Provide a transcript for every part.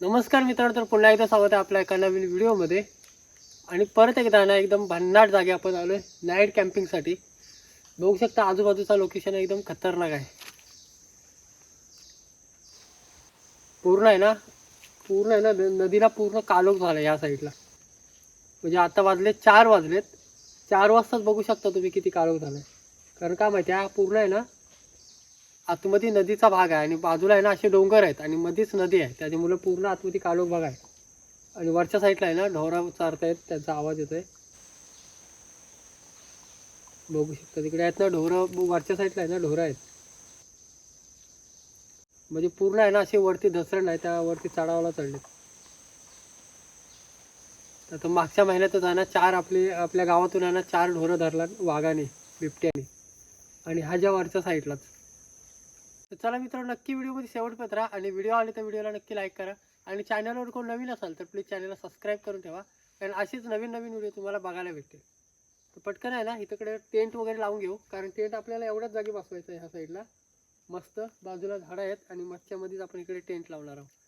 नमस्कार मित्रांनो तर पुन्हा एकदा स्वागत आहे आपल्या एका नवीन व्हिडिओमध्ये. आणि परत एकदा ना एकदम भन्नाट जागे आपण आलो आहे नाईट कॅम्पिंगसाठी बघू शकता आजूबाजूचा लोकेशन एकदम खतरनाक आहे. पूर्ण आहे ना पूर्ण आहे ना न- नदीला पूर्ण कालोख झाला या साईडला म्हणजे आता वाजले चार वाजलेत. चार वाजताच बघू शकता तुम्ही किती काळोख झाला आहे कारण का माहिती आहे हा पूर्ण आहे ना आतमध्ये नदीचा भाग आहे आणि बाजूला आहे ना असे डोंगर आहेत आणि मध्येच नदी आहे. त्याच्यामुळे पूर्ण आतमध्ये काळोख भाग आहे. आणि वरच्या साईडला आहे ना ढोरा चारतायत त्यांचा आवाज येतोय. बघू शकता तिकडे आहेत ना ढोरं वरच्या साईडला आहे ना ढोरं आहेत. म्हणजे पूर्ण आहे ना असे वरती धसरण आहे त्यावरती चढावाला चढले आता मागच्या महिन्यातच आहे ना चार आपले आपल्या गावातून आहे ना चार ढोरं धरला वाघाने बिबट्याने. आणि हा ज्या वरच्या साईडलाच. तर चला मित्रांनो नक्की व्हिडिओमध्ये शेवटपर्यंत राहा आणि व्हिडिओ आले तर व्हिडिओला नक्की लाईक करा. आणि चॅनलवर कोण नवीन असाल तर प्लीज चॅनलला सबस्क्राईब करून ठेवा. कारण असेच नवीन नवीन व्हिडिओ तुम्हाला बघायला भेटतील तर पटकन आहे ना इथकडे टेंट वगैरे लावून घेऊ. कारण टेंट आपल्याला एवढ्याच जागी बसवायचं आहे ह्या साईडला मस्त बाजूला झाडं आहेत आणि मच्छ्यामध्येच आपण इकडे टेंट लावणार आहोत.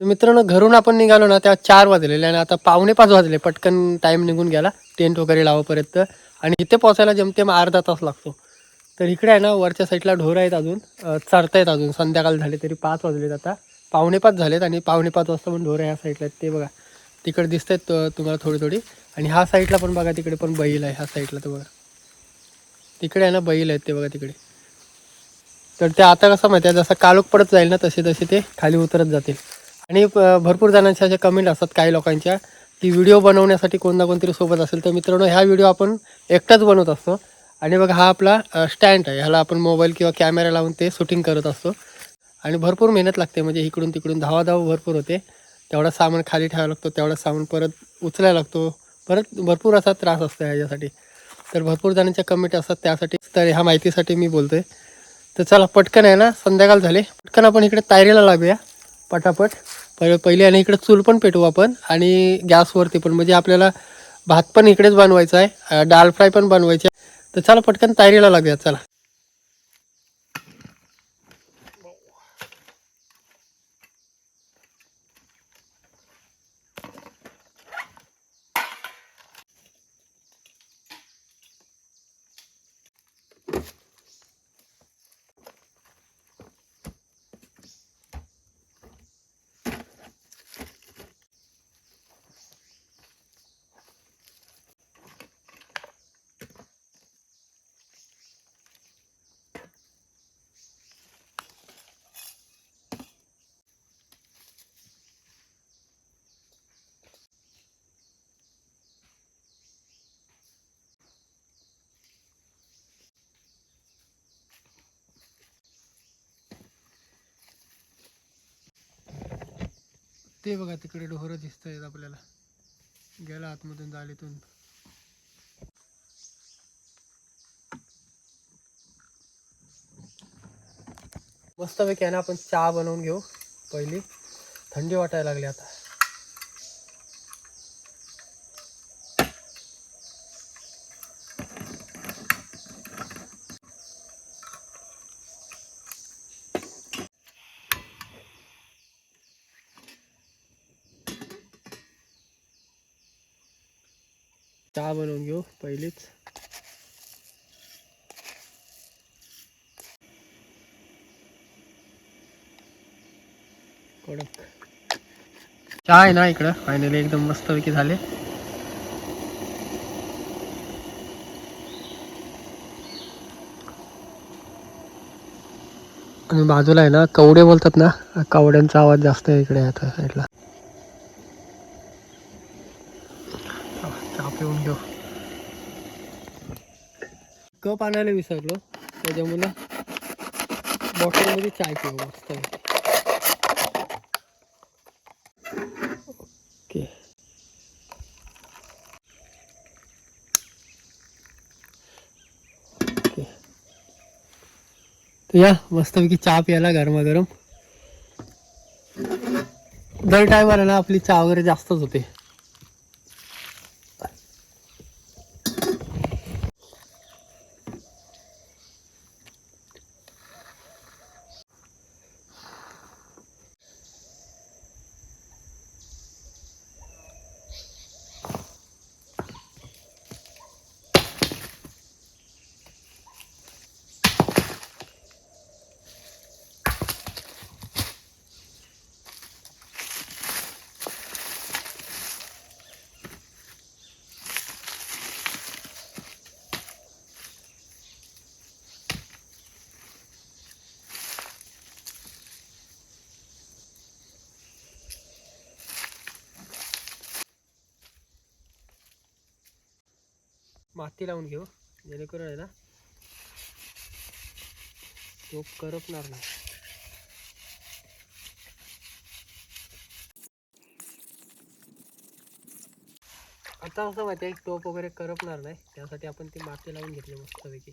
मित्रांनो घरून आपण निघालो ना त्या चार वाजलेले आणि आता पावणे पाच वाजले. पटकन टाईम निघून गेला टेंट वगैरे लावापर्यंत. आणि इथे पोचायला जमतेम अर्धा तास लागतो. तर इकडे आहे ना वरच्या साईडला ढोरं आहेत अजून. अं, अजून. संध्याकाळ झाले तरी पाच वाजलेत आता. पावणे पाच झालेत आणि पावणे पाच वाजता पण ढोरं ह्या साईडला आहेत. ते बघा. तिकडे दिसत आहेत तुम्हाला थोडी थोडी आणि ह्या साईडला पण बघा तिकडे पण बैल आहे. ह्या साईडला तर बघा. तिकडे आहे ना बैल आहेत ते बघा तिकडे. तर ते आता कसं माहिती आहे जसं काळोख पडत जाईल ना तसे तसे ते खाली उतरत जातील. आणि भरपूर जणांच्या अशा कमेंट असतात काही लोकांच्या की व्हिडिओ बनवण्यासाठी कोणता कोणतरी सोबत असेल. तर मित्रांनो ह्या व्हिडिओ आपण एकटाच बनवत असतो. आणि बघा हा आपला स्टँड आहे. ह्याला आपण मोबाईल किंवा कॅमेरा लावून ते शूटिंग करत असतो. आणि भरपूर मेहनत लागते. म्हणजे इकडून तिकडून धावाधाव भरपूर होते. तेवढा सामान खाली ठेवावा लागतो. तेवढा सामान परत उचलायला लागतो. परत भरपूर असा त्रास असतो ह्याच्यासाठी. तर भरपूर जणांच्या कमेंट असतात त्यासाठी. तर ह्या माहितीसाठी मी बोलतोय. तर चला पटकन आहे ना संध्याकाळ झाले. पटकन आपण इकडे तयारीला लागूया. पटापट. पहिले पहिले आणि इकडे चूल पण पेटवू आपण आणि गॅसवरती पण म्हणजे आपल्याला भात पण इकडेच बनवायचा आहे डाल फ्राय पण बनवायचे आहे. तर चला पटकन तयारीला लागूया चला ते बघा तिकडे डोहरं दिसत आहेत आपल्याला. गेला आतमधून जालीतून मस्तपैकी आहे ना आपण चहा बनवून घेऊ पहिली. थंडी वाटायला लागली आता. चहा बनवून घेऊ पहिलीच. कडक. चहा आहे ना इकडं फायनली एकदम मस्तपैकी झाले. आणि बाजूला आहे ना कवडे बोलतात ना कवड्यांचा आवाज जास्त आहे इकडे आता साईडला कप आणायला विसरलो. त्याच्यामुळे बॉटलमध्ये चाय पिऊ, मस्त ओके या, मस्तपैकी चहा प्यायला गरमागरम. दर टायमाला ना आपली चहा वगैरे जास्तच होते. माती लावून घेऊ जेणेकरून आहे ना तो करपणार नाही. आता असं माहिती आहे टोप वगैरे करपणार नाही त्यासाठी आपण ती माती लावून घेतली मस्तपैकी.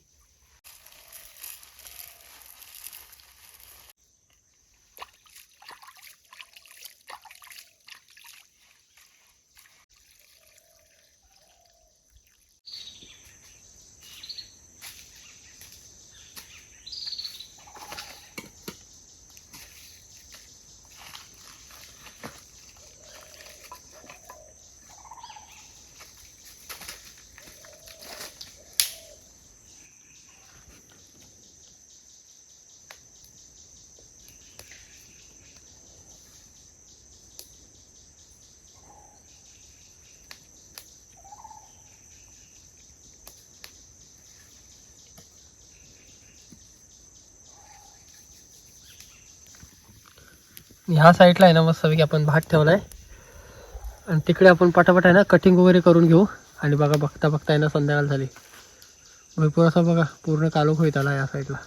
ह्या साईडला आहे ना मस्तपैकी आपण भात ठेवलाय. आणि तिकडे आपण पटापट आहे ना कटिंग वगैरे करून घेऊ. आणि बघा बघता बघता आहे ना संध्याकाळ झाली. भरपूर असं बघा पूर्ण कालोख होईत आला या साईडला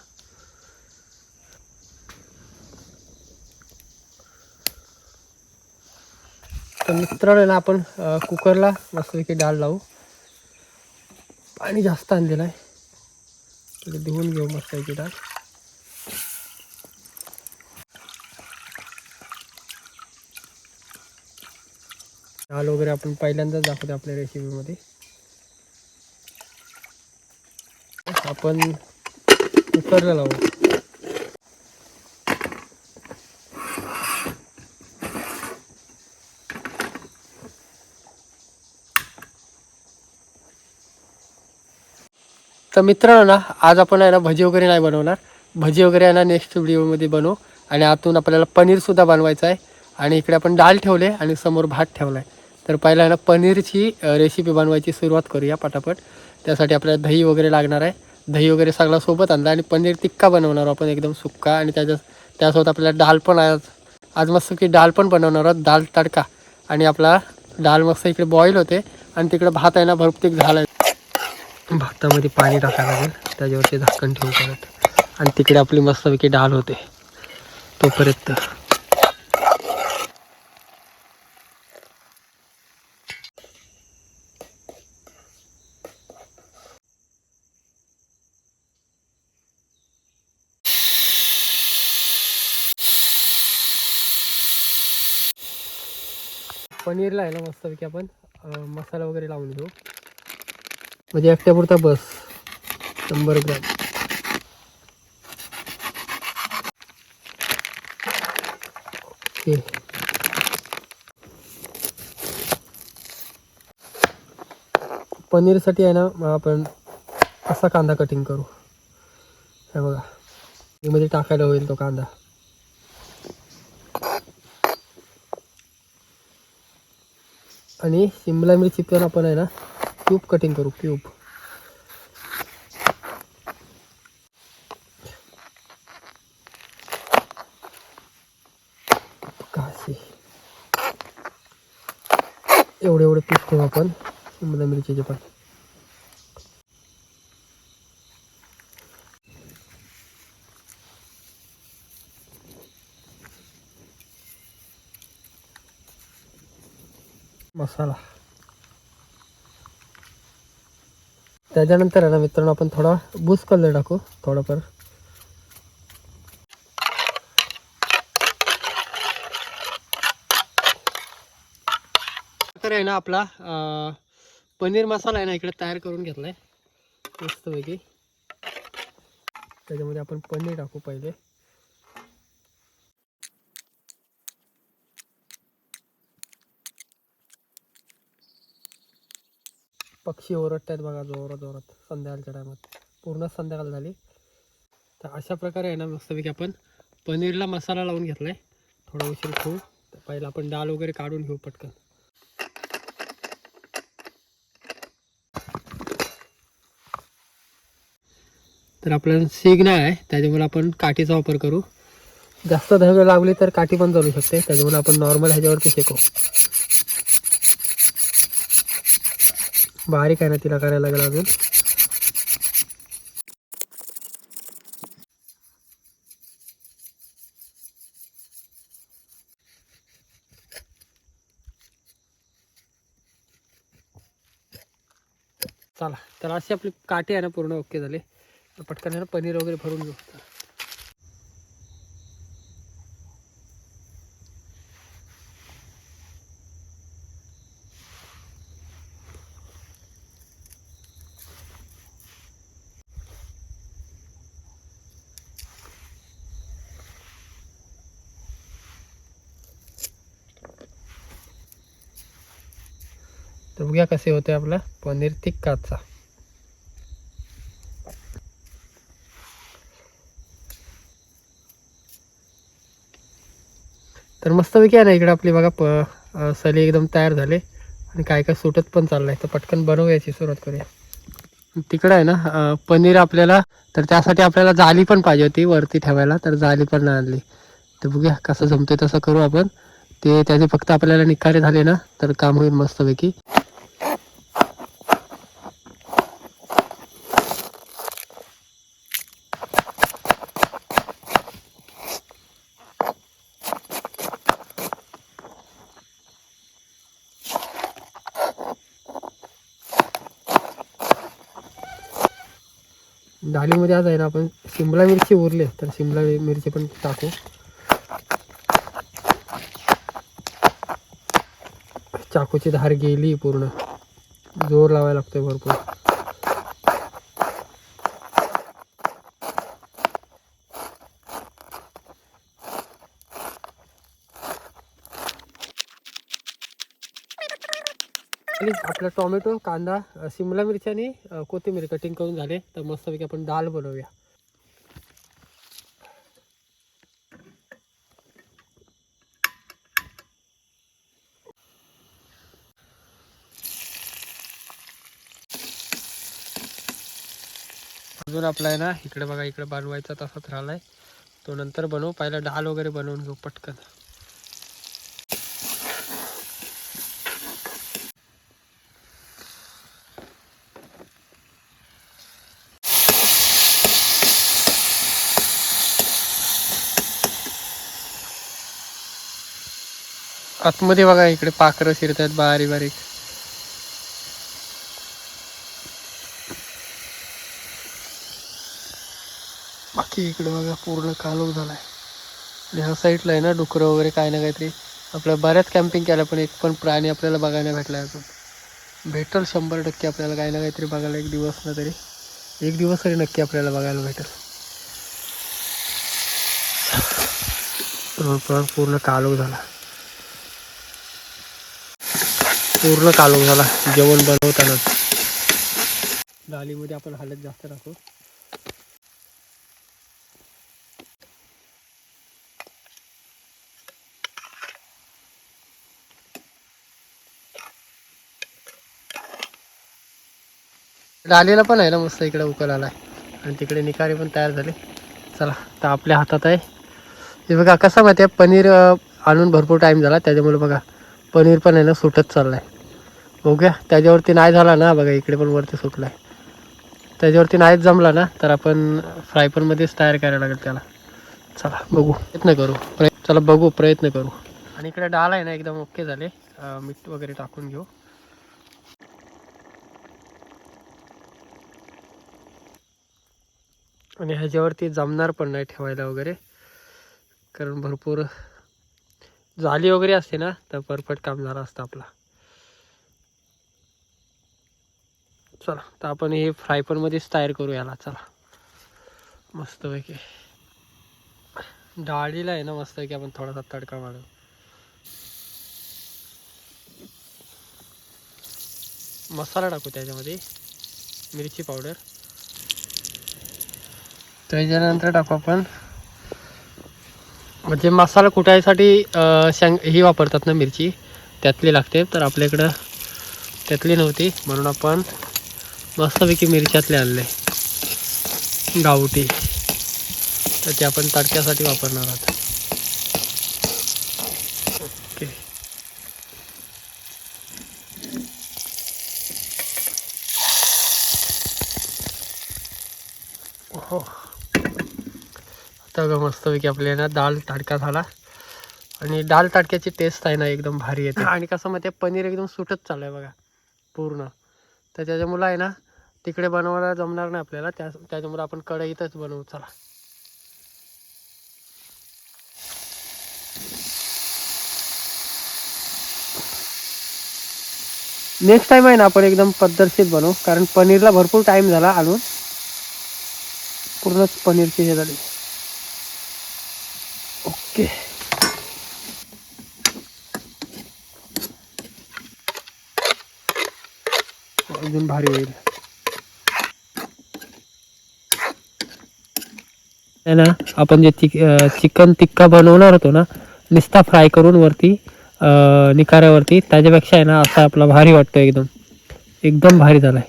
तर मित्रांनो ना आपण कुकरला मस्तपैकी डाळ लावू. पाणी जास्त आणलेलं आहे. तर धुवून घेऊ मस्तपैकी डाळ. डाळ वगैरे आपण पहिल्यांदाच दाखवतो आपल्या रेसिपीमध्ये आपण कुकरला लावू. तर मित्रांनो ना आज आपण आहे ना भजी वगैरे नाही बनवणार. भजी वगैरे आहे ना नेक्स्ट व्हिडिओमध्ये बनवू. आणि आतून आपल्याला पनीरसुद्धा बनवायचं आहे. आणि इकडे आपण डाळ ठेवले आणि समोर भात ठेवला आहे तर पहिला आहे ना पनीरची रेसिपी बनवायची सुरुवात करूया पटापट. त्यासाठी आपल्याला दही वगैरे लागणार आहे. दही वगैरे सगळं सोबत आणला आणि पनीर टिक्का बनवणार आहोत आपण एकदम सुक्का. आणि त्याच्या त्यासोबत आपल्याला डाळ पण आज आज मस्त की डाळ पण बनवणार आहोत डाळ तडका. आणि आपला डाळ मस्त इकडे बॉईल होते आणि तिकडे भात आहे ना भरपूर झाला. आहे भातामध्ये पाणी टाकायला लागेल. त्याच्यावरती झाकण ठेवून परत. आणि तिकडे आपली मस्तपैकी डाळ होते. तोपर्यंत. पनीरला आहे ना मस्तपैकी आपण. मसाला वगैरे लावून घेऊ. म्हणजे एकट्यापुरता बस. शंभर ग्रॅम. ओके. पनीरसाठी आहे ना मग आपण असा कांदा कटिंग करू. हे बघा. मध्ये टाकायला होईल तो कांदा. आणि शिमला मिरची पण आपण आहे ना क्यूब कटिंग करू क्यूब काशी एवढे एवढे पीस ठेवू आपण शिमला मिरचीचे पण. मसाला त्याच्यानंतर आहे ना मित्रांनो आपण थोडा बूस कलर टाकू थोडाफार. तर आहे ना आपला पनीर मसाला आहे ना इकडे तयार करून घेतलाय. मस्तपैकी. त्याच्यामध्ये आपण पनीर टाकू पहिले. पक्षी ओरडत आहेत बघा जोरात जोरात संध्याकाळच्या टायमात पूर्ण संध्याकाळ झाली. तर अशा प्रकारे आहे ना मस्तपैकी आपण पनीरला मसाला लावून घेतलाय. थोडा उशीर ठेवू. तर पहिला आपण डाळ वगैरे काढून घेऊ पटकन. तर आपल्याला सिग्नल आहे त्याच्यामुळे आपण काठीचा वापर करू. जास्त धग लागली तर काठी पण चालू शकते. त्याच्यामुळे आपण नॉर्मल ह्याच्यावरती शेकू बारीक आहे ना तिला करायला लागेल अजून. चला तर अशी आपली काटे आहे ना पूर्ण ओके झाले. पटकन आहे ना पनीर वगैरे भरून घेऊ. कसे होते आपला? पनीर टिक्काचा तर मस्तपैकी आहे ना इकडे आपली बघा प सली एकदम तयार झाले. आणि काय काय सुटत पण चाललंय. तर पटकन बनवूयाची सुरुवात करूया. तिकडं आहे ना पनीर आपल्याला तर त्यासाठी आपल्याला जाली पण पाहिजे होती वरती ठेवायला तर जाली पण नाही आणली. तर बघूया कसं जमतंय तसं करू आपण. ते त्याचे फक्त आपल्याला निकारे झाले ना तर काम होईल मस्तपैकी. डाळीमध्ये आज आहे ना आपण शिमला मिरची उरले तर शिमला मिरची पण टाकू. चाकूची धार गेली पूर्ण. जोर लावायला लागतोय भरपूर आणि आपला टोमॅटो कांदा शिमला मिरची आणि कोथिंबीर कटिंग करून झाले. तर मस्तपैकी आपण डाळ बनवूया. अजून आपला आहे ना इकडे बघा इकडे बनवायचा तसाच राहिलाय तो नंतर बनवू. पहिला डाळ वगैरे बनवून घेऊ पटकन. आतमध्ये बघा इकडे पाखरं शिरत आहेत बारीक बारीक. बाकी इकडे बघा पूर्ण कालोख झालाय. आणि ह्या साईडला आहे ना डुकरं वगैरे काय ना काहीतरी. आपल्या बऱ्याच कॅम्पिंग केल्या पण एक पण प्राणी आपल्याला बघायला भेटला अजून. भेटल शंभर टक्के आपल्याला काही ना काहीतरी बघायला एक दिवस ना तरी. एक दिवस तरी नक्की आपल्याला बघायला भेटेल. पूर्ण कालोख झाला. पूर्ण कालोख झाला. जेवण बनवतानाच. डालीमध्ये आपण हलत जास्त टाकू. डालीला पण आहे ना मस्त इकडे उकल आलाय. आणि तिकडे निकारे पण तयार झाले. चला तर आपल्या हातात आहे. हे बघा कसं माहिती आहे पनीर आणून भरपूर टाईम झाला. त्याच्यामुळे बघा पनीर पण आहे ना सुटत चाललाय. बघूया. त्याच्यावरती नाही झाला ना बघा इकडे पण वरती सुकलाय त्याच्यावरती नाहीच जमला ना तर आपण फ्राय पॅनमध्येच तयार करायला लागेल त्याला. चला बघू. प्रयत्न करू. प्रय- चला बघू प्रयत्न करू. आणि इकडे डाळ आहे ना एकदम ओके झाले. मीठ वगैरे टाकून घेऊ. आणि ह्याच्यावरती जमणार पण नाही ठेवायला वगैरे. कारण भरपूर जाली वगैरे असते ना तर परफेक्ट काम झालं असतं आपला. चला तर आपण हे फ्रायपनमध्येच तयार करू याला चला. मस्तपैकी डाळीला आहे ना मस्तपैकी आपण थोडासा तडका मारू. मसाला टाकू त्याच्यामध्ये मिरची पावडर. त्याच्यानंतर टाकू आपण. म्हणजे मसाला कुटायसाठी अं, शेंग ही वापरतात ना मिरची त्यातली लागते. तर आपल्याकडं त्यातली नव्हती म्हणून आपण मस्तपैकी मिरच्यातले आणले गावठी. तर ते आपण तडक्यासाठी वापरणार आहोत. ओके. हो आता ग मस्तपैकी आपल्या ना दाल तडका झाला. आणि डाळ तडक्याची टेस्ट आहे ना एकदम भारी येते. आणि कसं माहिती पनीर एकदम सुटत चाललं आहे बघा. पूर्ण. तर त्याच्यामुळं आहे ना तिकडे बनवायला जमणार नाही आपल्याला. त्या त्याच्यामुळे आपण कढईतच बनवू. चला. नेक्स्ट टाइम आहे ना आपण एकदम पद्धतशीर बनवू. कारण पनीरला भरपूर टाइम झाला आणून पूर्णच पनीरची हे झाली. अजून भारी होईल. आहे ना आपण जे चिक चिकन टिक्का बनवणार होतो ना नुसता फ्राय करून वरती निकाऱ्यावरती त्याच्यापेक्षा आहे ना असा आपला भारी वाटतो एकदम. एकदम भारी झालाय.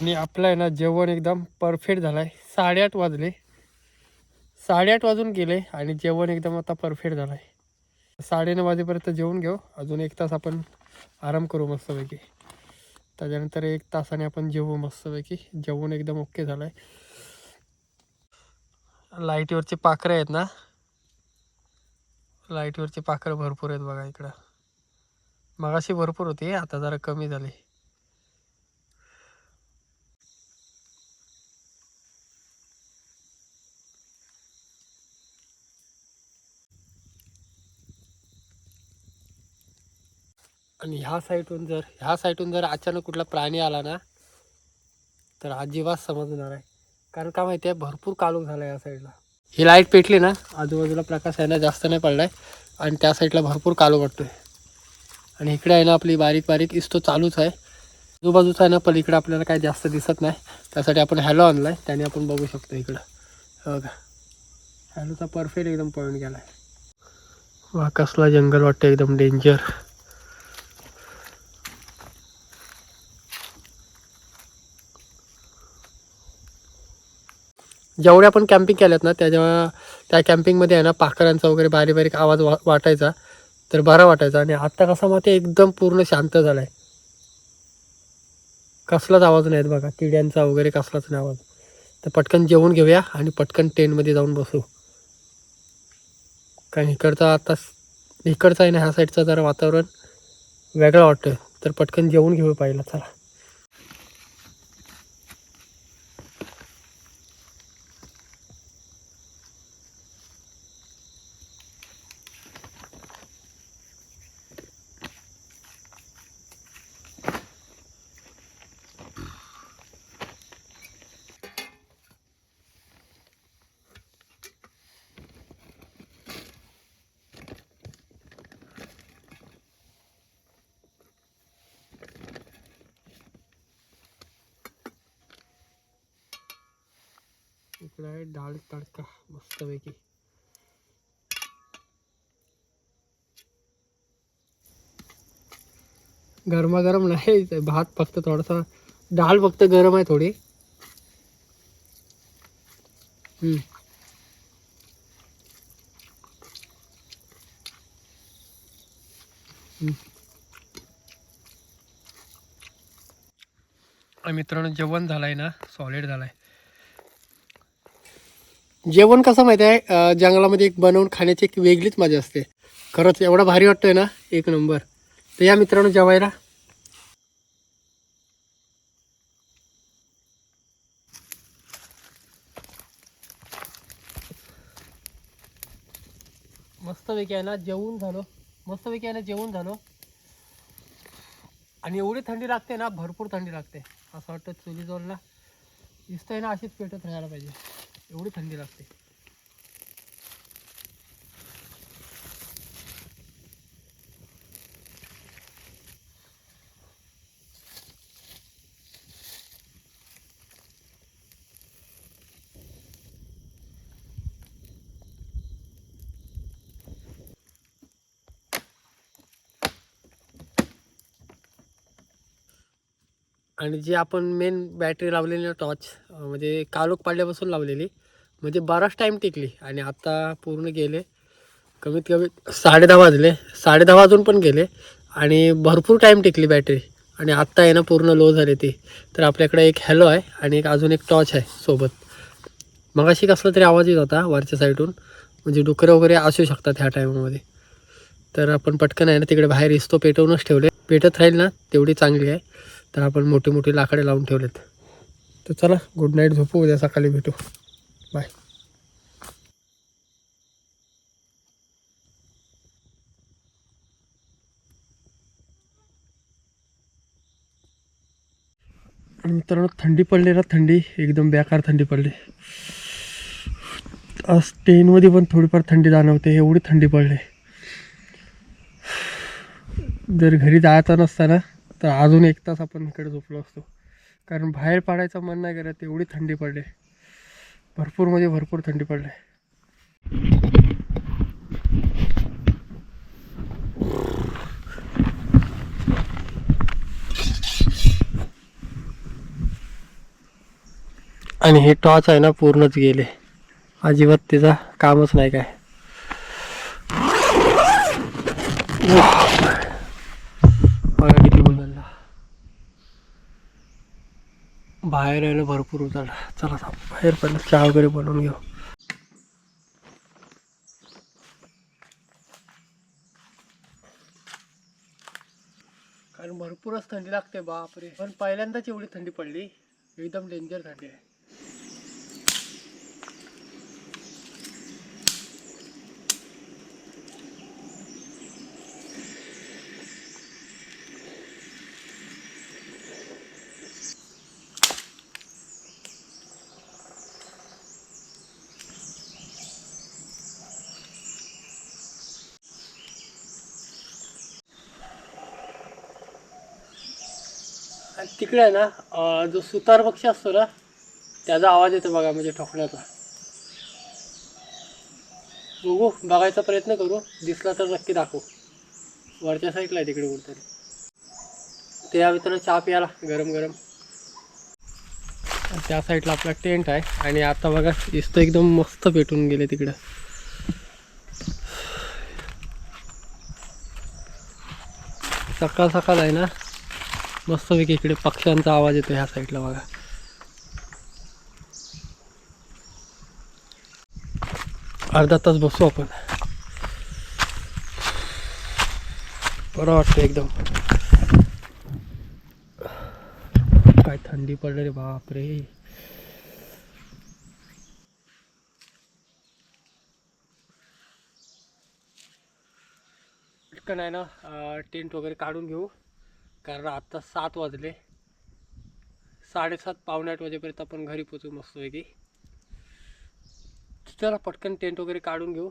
आणि आपलं आहे ना जेवण एकदम परफेक्ट झालंय. साडेआठ वाजले. साडेआठ वाजून गेले आणि जेवण एकदम आता परफेक्ट झालंय. साडेनऊ वाजेपर्यंत जेवून घेऊ. अजून एक तास आपण आराम करू मस्तपैकी. त्याच्यानंतर एक तासाने आपण जेवू मस्तपैकी. जेवण एकदम ओके झालंय. लाईटीवरचे पाखरं आहेत ना? लाईटीवरचे पाखरं भरपूर आहेत बघा इकडं. मगाशी भरपूर होती आता जरा कमी झाली. आणि ह्या साईडून जर ह्या साईडून जर अचानक कुठला प्राणी आला ना तर अजिबात समजणार आहे कारण का माहिती आहे भरपूर कालोख झाला या साईडला. ही लाइट पेटली ना आजूबाजूला प्रकाश आहे ना जास्त नाही पडलाय. आणि त्या साईडला भरपूर कालो आहे आणि इकडे आहे ना आपली बारीक बारीक इस्तो चालूच आहे. आजूबाजूचा आहे ना पण इकडे आपल्याला काही जास्त दिसत नाही. त्यासाठी आपण हॅलो आणलाय त्याने आपण बघू शकतो इकडं. हो का हॅलोचा परफेक्ट एकदम पॉईंट गेला आहे वा कसला जंगल वाटतं एकदम डेंजर. जेवढ्या आपण कॅम्पिंग केल्यात ना त्याच्या त्या कॅम्पिंगमध्ये आहे ना पाखरांचा वगैरे बारीक बारीक आवाज वा वाटायचा तर बरा वाटायचा. आणि आत्ता कसा मग ते एकदम पूर्ण शांत झालाय. कसलाच आवाज नाहीत बघा किड्यांचा वगैरे कसलाच नाही आवाज. तर पटकन जेवून घेऊया आणि पटकन टेनमध्ये जाऊन बसू. कारण इकडचा आता इकडचा आहे ना ह्या साईडचं जरा वातावरण वेगळं वाटतं तर पटकन जेवून घेऊ पाहिलं चला. इकडे आहे डाळ तडका मस्तपैकी. गरमागरम नाही भात फक्त थोडासा डाळ फक्त गरम आहे थोडी. हम्म. मित्रांनो जेवण झालंय ना सॉलिड झालंय. जेवण कसं माहिती आहे? जंगलामध्ये एक बनवून खाण्याची एक वेगळीच मजा असते. खरंच एवढा भारी वाटतोय ना एक नंबर. तर या मित्रांनो जेवायला. मस्तपैकी आहे ना जेवून झालो. मस्तपैकी आहे ना जेवून झालो. आणि एवढी थंडी लागते ना भरपूर थंडी लागते. असं वाटतं चुली जोडला दिसतंय ना अशीच पेटत राहायला पाहिजे. एवढी थंडी लागते. आणि जी आपण मेन बॅटरी लावलेली ना टॉर्च म्हणजे कालोख पाडल्यापासून लावलेली म्हणजे बराच टाईम टिकली आणि आता पूर्ण गेले. कमीत कमी साडेदहा वाजले. साडे दहा वाजून पण गेले आणि भरपूर टाईम टिकली बॅटरी आणि आत्ता आहे ना पूर्ण लो झाली ती. तर आपल्याकडे एक हॅलो आहे आणि एक अजून एक टॉर्च आहे सोबत. मगाशी कसला तरी आवाज येत होता वरच्या साईडून म्हणजे डुकरं वगैरे असू शकतात ह्या टायमामध्ये तर आपण पटकन आहे ना तिकडे बाहेर इस्तो पेटवूनच ठेवले. पेटत राहील ना तेवढी चांगली आहे. तर आपण मोठे मोठे लाकडे लावून ठेवलेत. तर चला गुड नाईट झोपू उद्या सकाळी भेटू. बाय मित्रांनो थंडी पडली ना थंडी. एकदम बेकार थंडी पडली. आज ट्रेनमध्ये पण थोडीफार थंडी जाणवते एवढी थंडी पडली. जर घरी जायचं नसताना तर अजून एक तास आपण इकडे झोपलो असतो. कारण बाहेर पडायचं मन नाही करत एवढी थंडी पडली. भरपूर म्हणजे भरपूर थंडी पडली. आणि हे टॉर्च आहे ना पूर्णच गेले. अजिबात त्याचा कामच नाही काय. किती बाहेर यायला भरपूर उचलला चला बाहेर पहिले चहा वगैरे बनवून घेऊ. कारण भरपूरच थंडी लागते बापरे. पण पहिल्यांदाच एवढी थंडी पडली. एकदम डेंजर थंडी आहे. तिकडे आहे ना जो सुतार पक्षी असतो ना त्याचा आवाज येतो बघा म्हणजे ठोकण्याचा. बघू बघायचा प्रयत्न करू. दिसला तर नक्की दाखवू. वरच्या साईडला आहे तिकडे कुठेतरी. ते या मित्रांनो चहा प्यायला गरम गरम. त्या साईडला आपला टेंट आहे आणि आता बघा दिसतं एकदम मस्त पेटून गेले तिकडं. सकाळ सकाळ आहे ना मस्तपैकी इकडे पक्ष्यांचा आवाज येतो ह्या साईडला बघा. अर्धा तास बसू आपण. बरं वाटतं एकदम. काय थंडी पडली रे बापरे. पटकन ना टेंट वगैरे काढून घेऊ. कारण आत्ता सात वाजले. साडेसात पावणे आठ वाजेपर्यंत आपण घरी पोचू मस्तपैकी. चला पटकन टेंट वगैरे काढून घेऊ.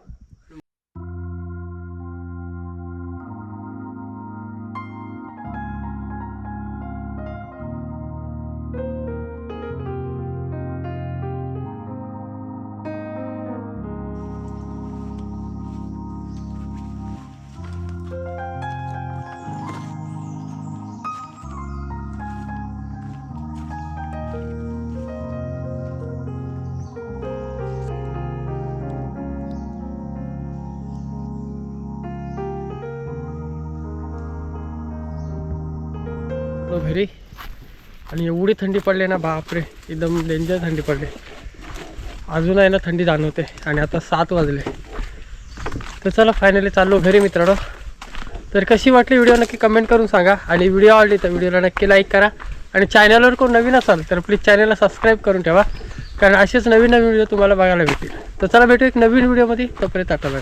आणि एवढी थंडी पडली ना बापरे. एकदम डेंजर थंडी पडली. अजून आहे ना थंडी जाणवते. आणि आता सात वाजले. तर चला फायनली चाललो घरी मित्रांनो. तर कशी वाटली व्हिडिओ नक्की कमेंट करून सांगा. आणि व्हिडिओ आवडली तर व्हिडिओला नक्की लाईक करा. आणि चॅनलवर कोण नवीन असाल तर प्लीज चॅनलला सबस्क्राईब करून ठेवा. कारण असेच नवीन नवीन व्हिडिओ तुम्हाला बघायला भेटतील. तर चला भेटू एक नवीन व्हिडिओमध्ये तोपर्यंत आता बाय